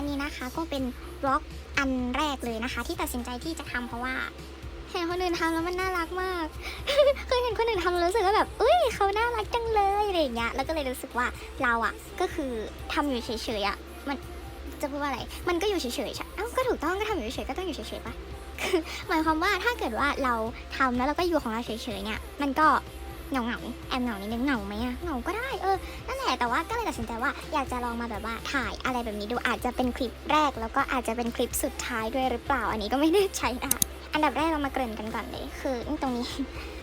อันนี้นะคะก็เป็นบล็อกอันแรกเลยนะคะ ที่ตัดสินใจที่จะทำเพราะว่าเห็นคนอื่นทำแล้วมันน่ารักมากเคยเห็นคนอื่นทำแล้วรู้สึกว่าแบบเอ้ยเขาน่ารักจังเลยอะไรอย่างเงี้ยแล้วก็เลยรู้สึกว่าเราอะก็คือทำอยู่เฉยๆอะมันจะพูดว่าอะไร มันก็อยู่เฉยๆใช่เอ้าก็ถูกต้องก็ทำอยู่เฉยๆก็ต้องอยู่เฉยๆปะคือหมายความว่าถ้าเกิดว่าเราทำแล้วเราก็อยู่ของเราเฉยๆเนี่ยมันก็ เหงาเหงาแอบเหงานิดนึงเหงาไหมอะเหงาก็ได้เออนั่นแหละแต่ว่าก็เลยตัดสินใจว่าอยากจะลองมาแบบว่าถ่ายอะไรแบบนี้ดูอาจจะเป็นคลิปแรก แล้วก็อาจจะเป็นคลิปสุดท้ายด้วยหรือเปล่าอันนี้ก็ไม่แน่ใจนะคะอันดับแรกเรามาเกริ่นกันก่อนเลยคือตรงนี้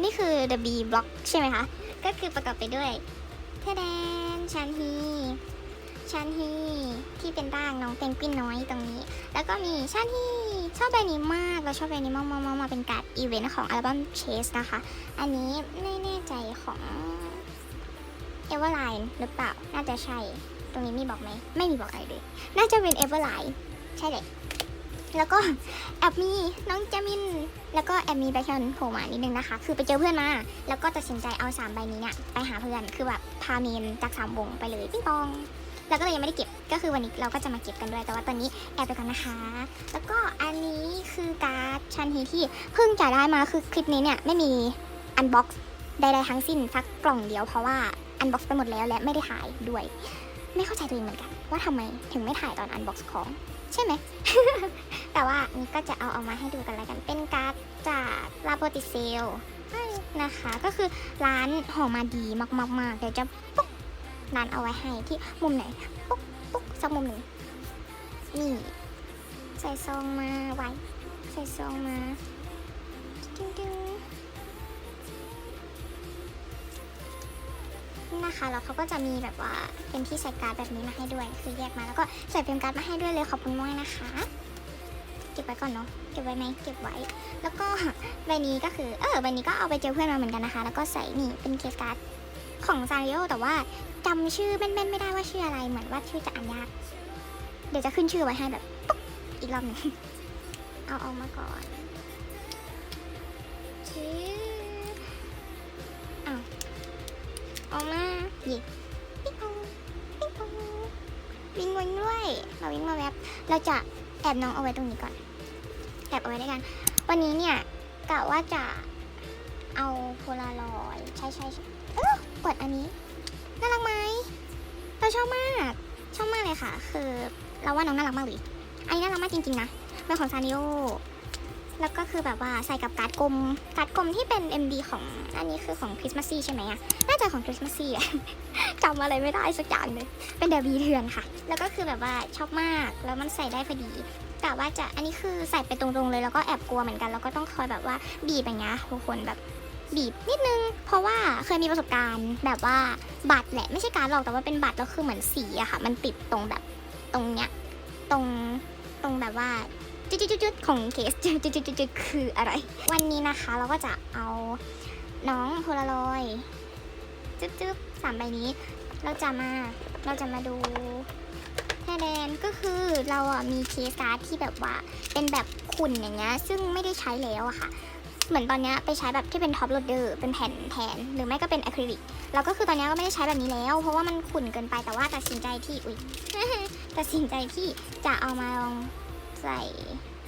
นี่คือ the B block ใช่ไหมคะ ก็คือประกอบไปด้วยเทแดนชันฮีชันฮีที่เป็นร่างน้องเป็นกวินน้อยตรงนี้ แล้วก็มีชันฮี ชอบใบนี้มากเราชอบใบนี้มากๆๆมาเป็นการ์ดอีเวนต์ของอัลบั้มเชสนะคะ อันนี้ไม่แน่ใจของเอเวอร์ไลน์หรือเปล่า น่าจะใช่ ตรงนี้มีบอกไหม ไม่มีบอกอะไรเลย น่าจะเป็นเอเวอร์ไลน์ใช่เลย แล้วก็แอบมีน้องจามิน แล้วก็แอบมีแบชอนโผล่มานิดนึงนะคะ คือไปเจอเพื่อนมา แล้วก็ตัดสินใจเอาสามใบนี้เนี่ยไปหาเพื่อน คือแบบพาเมนจากสามวงไปเลยปิ้งปอง แล้วก็เลยยังไม่ได้เก็บก็คือวันนี้เราก็จะมาเก็บกันด้วย แต่ว่าตอนนี้แอบไปก่อนนะคะ แล้วก็อันนี้คือการ์ดชันฮีที่เพิ่งจะได้มาคือคลิปนี้เนี่ยไม่มีอันบ็อกซ์ใดๆทั้งสิ้นสักกล่องเดียวเพราะว่าอันบ็อกซ์ไปหมดแล้วและไม่ได้ถ่ายด้วย ไม่เข้าใจตัวเองเหมือนกัน ว่าทำไมถึงไม่ถ่ายตอนอันบ็อกซ์ของใช่ไหม แต่ว่านี่ก็จะเอาเอามาให้ดูกันแล้วกันเป็นการ์ดจากลาโปติเซลนะคะ ก็คือร้านห่อมาดีมากๆเดี๋ยวจะปุ๊ กร้นเอาไว้ให้ที่มุมไหน ปุ๊กปุ๊กสักมุมหนึ่งนี่ ใส่ซองมาไว้ ใส่ซองมาดึงดึงนี่นะคะแล้วเขาก็จะมีแบบว่าเป็นที่ใส่การ์ดแบบนี้มาให้ด้วย คือแยกมาแล้วก็ใส่เป็นการ์ดมาให้ด้วยเลยขอบคุณมากนะคะ เก็บไว้ก่อนเนาะเก็บไว้ไหมเก็บไว้ แล้วก็ใบนี้ก็คือเออใบนี้ก็เอาไปเจอเพื่อนมาเหมือนกันนะคะ แล้วก็ใส่นี่เป็นเคสการ์ด ของซาริโอแต่ว่าจำชื่อแม่นๆไม่ได้ว่าชื่ออะไรเหมือนว่าชื่อจะอ่านยาก เดี๋ยวจะขึ้นชื่อไว้ให้แบบปุ๊บอีกรอบหนึงเอาออกมาก่อนชื่ออ้าวออกมาหยิบปิ๊งปองปิ๊งปองวิ่งวนด้วยเราวิ่งมาแวบเราจะแอบน้องเอาไว้ตรงนี้ก่อนแอบเอาไว้ด้วยกัน วันนี้เนี่ยกะว่าจะ เอาโพลารอยใช่ใช่ใช่เออกดอันนี้น่ารักไหมเราชอบมากชอบมากเลยค่ะ คือเราว่าน้องน่ารักมากเลยอันนี้น่ารักมากจริงๆนะเป็นของซานิโอแล้วก็คือแบบว่าใส่กับการ์ดกลมการ์ดกลมที่เป็น MD ของอันนี้คือของคริสต์มาสซี่ใช่ไหมอะน่าจะของคริสต์มาสซี่อะจำอะไรไม่ได้สักอย่างเลยเป็นเดบีเถื่อนค่ะ แล้วก็คือแบบว่าชอบมากแล้วมันใส่ได้พอดีกะว่าจะอันนี้คือใส่ไปตรงๆเลยแล้วก็แอบกลัวเหมือนกัน แล้วก็ต้องคอยแบบว่าบีบอย่างเงี้ยทุกคนแบบ บีบนิดนึง เพราะว่าเคยมีประสบการณ์แบบว่าบัตรแหละไม่ใช่การดหรอกแต่ว่าเป็นบัตรแล้วคือเหมือนสีอะค่ะ มันติดตรงแบบตรงเนี้ยตรงตรงแบบว่าจุดๆๆของเคสจุดๆๆคืออะไร วันนี้นะคะเราก็จะเอาน้องโพลารอยด์จึ๊บๆสามใบนี้ เราจะมาเราจะมาดูแทแดนก็คือเราอะมีเคสการ์ดที่แบบว่าเป็นแบบขุ่นอย่างเงี้ยซึ่งไม่ได้ใช้แล้วอะค่ะ เหมือนตอนนี้ไปใช้แบบที่เป็นท็อปโหลดเดอร์เป็นแผ่นแทนหรือไม่ก็เป็นอะคริลิกแล้วก็คือตอนนี้ก็ไม่ได้ใช้แบบนี้แล้ว เพราะว่ามันขุ่นเกินไปแต่ว่าตัดสินใจที่อุ้ยตัดสินใจที่จะเอามาลองใส่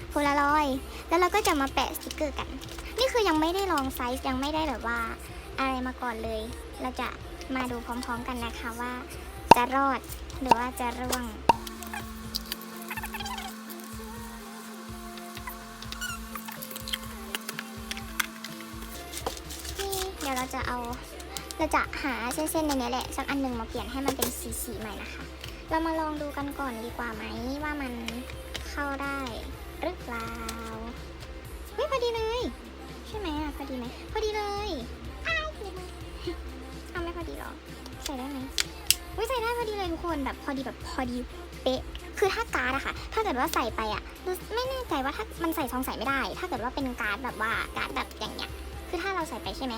โพลารอยด์แล้วเราก็จะมาแปะสติกเกอร์กัน นี่คือยังไม่ได้ลองไซส์ยังไม่ได้แบบว่าอะไรมาก่อนเลย เราจะมาดูพร้อมๆกันนะคะว่าจะรอดหรือว่าจะร่วง เราจะเอาเราจะหาเส้นๆในนี้แหละสักอันหนึ่งมาเปลี่ยนให้มันเป็นสีสีๆใหม่นะคะ เรามาลองดูกันก่อนดีกว่าไหมว่ามันเข้าได้หรือเปล่าเฮ้ยพอดีเลย ใช่ไหมอะพอดีไหมพอดีเลยเอาไม่พอดีหรอใส่ได้ไหมอุ้ยใส่ได้พอดีเลยทุกคนแบบพอดีแบบพอดีเป๊ะคือถ้าการ์ดอะค่ะ ถ้าเกิดว่าใส่ไปอะไม่แน่ใจว่าถ้ามันใส่ซองใส่ไม่ได้ ถ้าเกิดว่าเป็นการ์ดแบบว่าการ์ดแบบอย่างเงี้ย คือถ้าเราใส่ไปใช่ไหม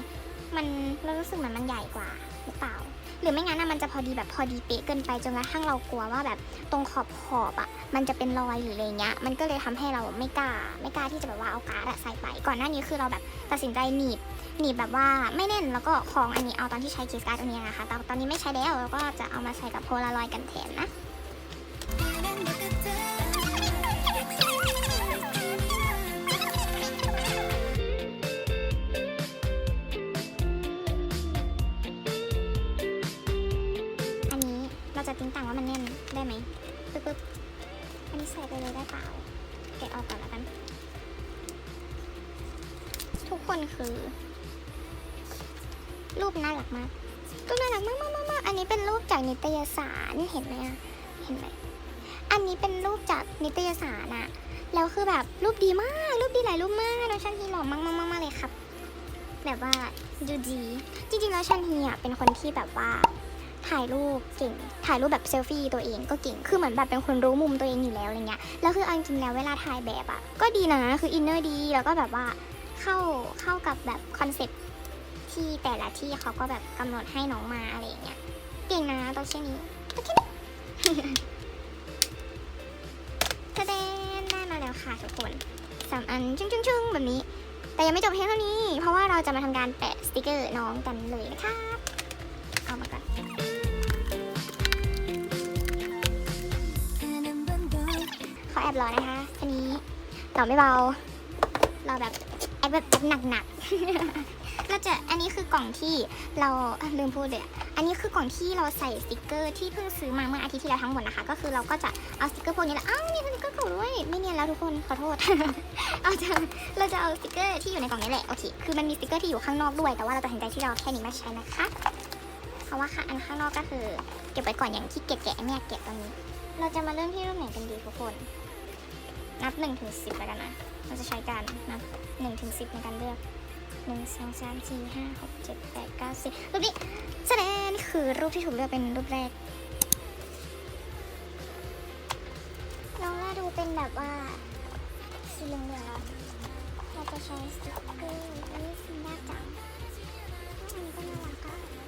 มันเรารู้สึกเหมือนมันใหญ่กว่าหรือเปล่า หรือไม่งั้นนะมันจะพอดีแบบพอดีเป๊ะเกินไปจนกระทั่งเรากลัวว่าแบบตรงขอบขอบอะมันจะเป็นรอยหรืออะไรเงี้ย มันก็เลยทำให้เราไม่กล้า ไม่กล้าที่จะแบบว่าเอาการ์ดใส่ไป ก่อนหน้านี้คือเราแบบตัดสินใจหนีบหนีบแบบว่าไม่แน่นแล้วก็คล้องอันนี้เอาตอนที่ใช้เคสการ์ดอันนี้นะคะแต่ตอนนี้ไม่ใช้แล้วแล้วก็จะเอามาใส่กับโพลารอยด์กันแทนนะ ปึ๊บปึ๊บอันนี้ใส่ไปเลยได้เปล่าแกะออกก่อนแล้วกัน ทุกคนคือ รูปน่ารักมากรูปน่ารักมากมากมากอันนี้เป็นรูปจากนิตยสารเห็นไหมอะเห็นไหมอันนี้เป็นรูปจากนิตยสารอะแล้วคือแบบรูปดีมาก รูปดีหลายรูปมากน้องชันฮีหล่อมากมากมากมากเลยครับ แบบว่าดูดี จริงๆแล้วชันฮีอะเป็นคนที่แบบว่า ถ่ายรูปเก่ง ถ่ายรูปแบบเซลฟี่ตัวเองก็เก่ง คือเหมือนแบบเป็นคนรู้มุมตัวเองอยู่แล้วอะไรเงี้ย แล้วคือเอาจริงแล้วเวลาถ่ายแบบอะก็ดีนะ คืออินเนอร์ดี แล้วก็แบบว่าเข้าเข้ากับแบบคอนเซ็ปที่แต่ละที่เขาก็แบบกำหนดให้น้องมาอะไรเงี้ย เก่งนะตัวเช่นนี้ตัวเช่นนี้แสดงได้มาแล้วค่ะทุกคนสามอันชึ้งชึ้งชึ้งแบบนี้ แต่ยังไม่จบเพียงเท่านี้ เพราะว่าเราจะมาทำการแปะสติกเกอร์น้องกันเลยนะครับ เอามาก่อน แอบรอนะคะอันนี้เราไม่เบา เราแบบแอบแบบแอบหนักหนักๆเราจะอันนี้คือกล่องที่เราลืมพูดเลยอันนี้คือกล่องที่เราใส่สติกเกอร์ที่เพิ่งซื้อมาเมื่ออาทิตย์ที่แล้วทั้งหมดนะคะ ก็คือเราก็จะเอาสติกเกอร์พวกนี้แหละอ้าวนี่สติกเกอร์เก่าด้วยไม่เนียนแล้วทุกคนขอโทษเอาจะเราจะเอาสติกเกอร์ที่อยู่ในกล่องนี้แหละโอเคคือมันมีสติกเกอร์ที่อยู่ข้างนอกด้วยแต่ว่าเราตัดสินใจที่เราแค่นี้มาใช้นะคะเพราะว่าค่ะอันข้างนอกก็คือเก็บไว้ก่อนอย่างที่เกียจแกะไม่อยากแกะตอนนี้ เราจะมาเริ่มที่รูปไหนกันดีทุกคน นับหนึ่งถึงสิบแล้วกันนะ เราจะใช้การนับหนึ่งถึงสิบในการเลือกหนึ่งสองสามสี่ห้าหกเจ็ดแปดเก้าสิบรูปนี้แสดงนี่คือรูปที่ถูกเลือกเป็นรูปแรกน้องล่าดูเป็นแบบว่าสีเหลืองๆอะเราจะใช้สติ๊กเกอร์อันนี้สียาจังอันนี้ก็น่ารักอะ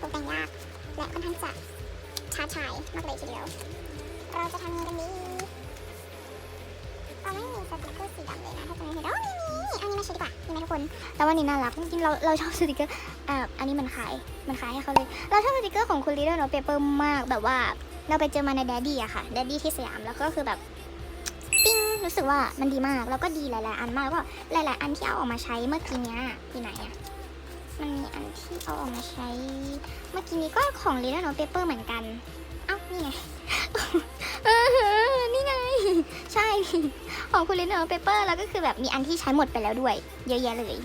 ตกแต่งยาก และค่อนข้างจะชาร์จชายมากเลยทีเดียว เราจะทำยังไงกันดีเราไม่มีสติกเกอร์สีดำเลยนะถ้าจะไม่เห็นอ๋อมีมีเอานี้มาใช้ดีกว่ามีไหมทุกคนแต่ว่านี่น่ารักจริงๆเราเราชอบสติกเกอร์อ่าอันนี้มันขายมันขายให้เขาเลย เราชอบสติกเกอร์ของคุณลีเดอร์โนเปเปอร์มากแบบว่าเราไปเจอมาในแดดดี้อะค่ะแดดดี้ที่สยามแล้วก็คือแบบปิ้งรู้สึกว่ามันดีมากแล้วก็ดีหลายๆอันมากแล้วก็หลาย ๆ อันที่เอาออกมาใช้เมื่อกี้เนี้ยที่ไหนอะ มันมีอันที่เอาออกมาใช้ เมื่อกี้นี้ก็ของ l ี t โนเปเปอร์เหมือนกัน เอ้า นี่ไงนี่ไง ใช่ ของคุณลินเนเปเปอร์แล้วก็คือแบบมีอันที่ใช้หมดไปแล้วด้วย เยอะแยะเลย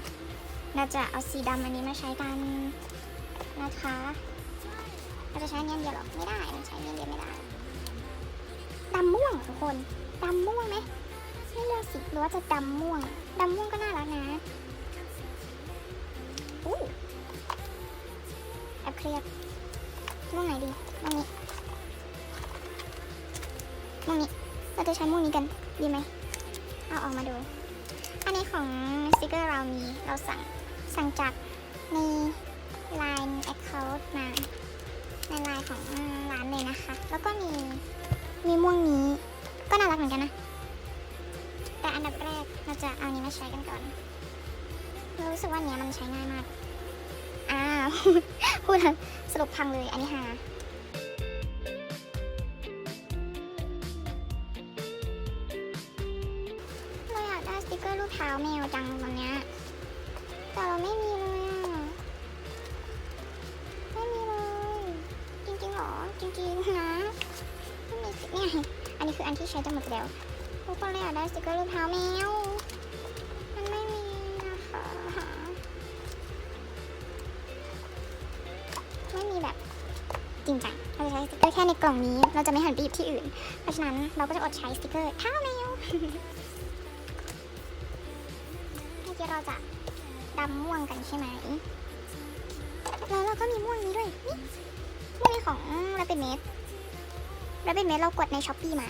เราจะเอาสีดำอันนี้มาใช้กันนะคะเราจะใช้อันนี้อันเดียวหรอ ไม่ได้มันใช้อันนี้อันเดียวไม่ได้ดำม่วงทุกคนดำม่วงไหมไม่เลือกสีหรือว่าจะดำม่วงดำม่วงก็น่ารักนะ เครียดม่วงไหนดีม่วงนี้ม่วงนี้เราจะใช้ม่วงนี้กันดีไหมเอาออกมาดู อันนี้ของสติกเกอร์เรามี เราสั่ง สั่งจากใน Line Account มาในไลน์ของร้านเลยนะคะ แล้วก็มี มีม่วงนี้ ก็น่ารักเหมือนกันนะ แต่อันดับแรกเราจะเอาอันนี้มาใช้กันก่อน เรารู้สึกว่าอันเนี้ยมันใช้ง่ายมาก อ้าว พูดแล้วสรุปพังเลยอันนี้ฮาเราอยากได้สติกเกอร์รูปเท้าแมวจังตอนเนี้ยแต่เราไม่มีเลยอะ ไม่มีเลย จริงๆหรอ จริงๆนะไม่มีสิเนี่ยอันนี้คืออันที่ใช้จะหมดแล้วทุกคนเลยอยากได้สติกเกอร์รูปเท้าแมว จริงจังเราจะใช้สติกเกอร์แค่ในกล่องนี้ เราจะไม่หันไปหยิบที่อื่น เพราะฉะนั้นเราก็จะอดใช้สติกเกอร์เท้าแมวเมื่อกี้เราจะดำม่วงกันใช่ไหม แล้วเราก็มีม่วงนี้ด้วย นี่ม่วงนี้ของ Rapid Mate Rapid Mate เรากดในช้อปปีมา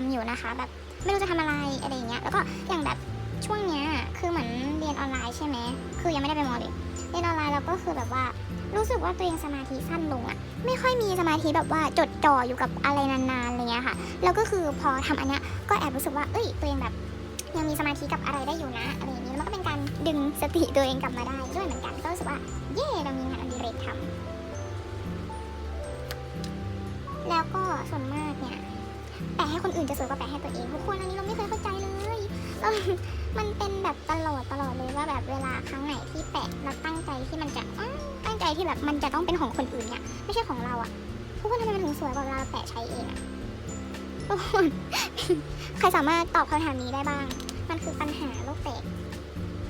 ทำอยู่นะคะ แบบไม่รู้จะทำอะไรอะไรเงี้ยแล้วก็อย่างแบบช่วงเนี้ยคือเหมือนเรียนออนไลน์ใช่ไหมคือยังไม่ได้ไปมอเลยเรียนออนไลน์เราก็คือแบบว่ารู้สึกว่าตัวเองสมาธิสั้นลงอะไม่ค่อยมีสมาธิแบบว่าจดจ่ออยู่กับอะไรนานๆอะไรเงี้ยค่ะ แล้วก็คือพอทำอันเนี้ยก็แอบรู้สึกว่าเอ้ยตัวเองแบบยังมีสมาธิกับอะไรได้อยู่นะอะไรอย่างนี้แล้วมันก็เป็นการดึงสติตัวเองกลับมาได้ด้วยเหมือนกันก็รู้สึกว่าเย่เรามีงานอดิเรกทำแล้วก็ส่วนมาก แปะให้คนอื่นจะสวยกว่าแปะให้ตัวเองทุกคนอันนี้เราไม่เคยเข้าใจเลยแล้วมันเป็นแบบตลอดตลอดเลยว่าแบบเวลาครั้งไหนที่แปะแล้วตั้งใจที่มันจะตั้งใจที่แบบมันจะต้องเป็นของคนอื่นเนี่ยไม่ใช่ของเราอะทุกคนทำไมมันถึงสวยกว่าเวลาเราแปะใช้เองอะทุกคนใครสามารถตอบคำถามนี้ได้บ้าง มันคือปัญหาโลกแตก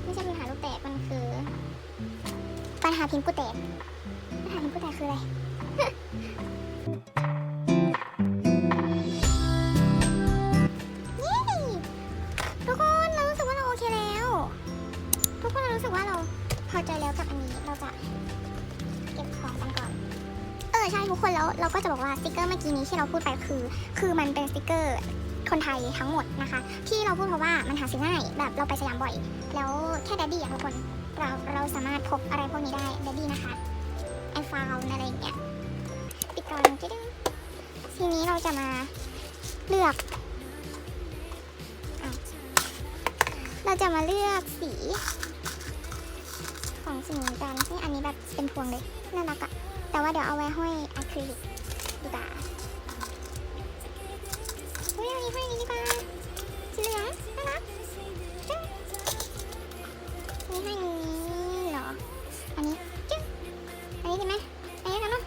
ไม่ใช่ปัญหาโลกแตกมันคือ ปัญหาพิมพ์กูแตกปัญหาพิมพ์กูแตกคืออะไร รู้สึกว่าเราพอใจแล้วกับอันนี้เราจะเก็บของกันก่อน เออใช่ทุกคนแล้วเราก็จะบอกว่าสติกเกอร์เมื่อกี้นี้ที่เราพูดไปคือ คือมันเป็นสติกเกอร์คนไทยทั้งหมดนะคะ ที่เราพูดเพราะว่ามันหาซื้อง่ายแบบเราไปสยามบ่อย แล้วแค่ดดดี้อะทุกคนเราเราสามารถพกอะไรพวกนี้ได้ดดดี้นะคะไอฟาวอะไรอย่างเงี้ยปิดก่อนจิ๊ดงทีนี้เราจะมาเลือกเราจะมาเลือกสี ของสิ่งนี้กันที่อันนี้แบบเป็นพวงเลยน่ารักอะแต่ว่าเดี๋ยวเอาไว้ห้อยอะคริลิกดีกว่าเฮ้ยอันนี้ห้อยนี้ดีกว่าสีเหลืองน่ารักจึ๊งอันนี้ให้อันนี้เหรอ อันนี้จึ๊งอันนี้ดีไหมอันนี้กันเนาะ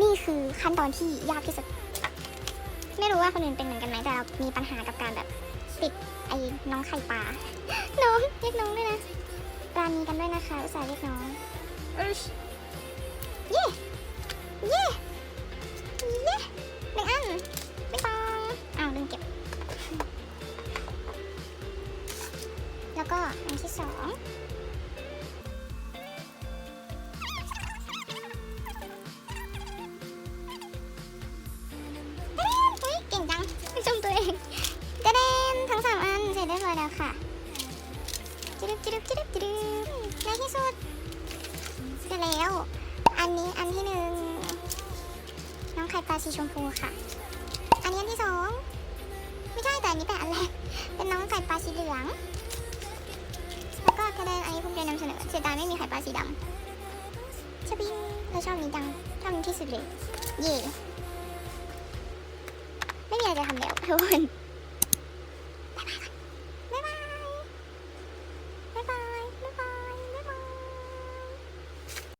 นี่คือขั้นตอนที่ยากที่สุดไม่รู้ว่าคนอื่นเป็นเหมือนกันไหมแต่เรามีปัญหากับการแบบติดไอ้น้องไข่ปลา น้องเรียกน้องด้วยนะานีกันด้วยนะคะอุตส่าห์เรียกน้องเย่เย่เย่หนึ่งอันไม่ปองอ้าวลืมเก็บ แล้วก็อันที่สอง สีชมพูค่ะ อันนี้อันที่สองไม่ใช่แต่อันนี้เป็นอันแรก เป็นน้องไข่ปลาสีเหลือง แล้วก็กระเด็นอันนี้ภูมิใจนำเสนอเสียดายไม่มีไข่ปลาสีดำชบิงเราชอบนี้จัง ชอบนี้ที่สุดเลย เย่ไม่มีอะไรจะทำแล้วทุกคน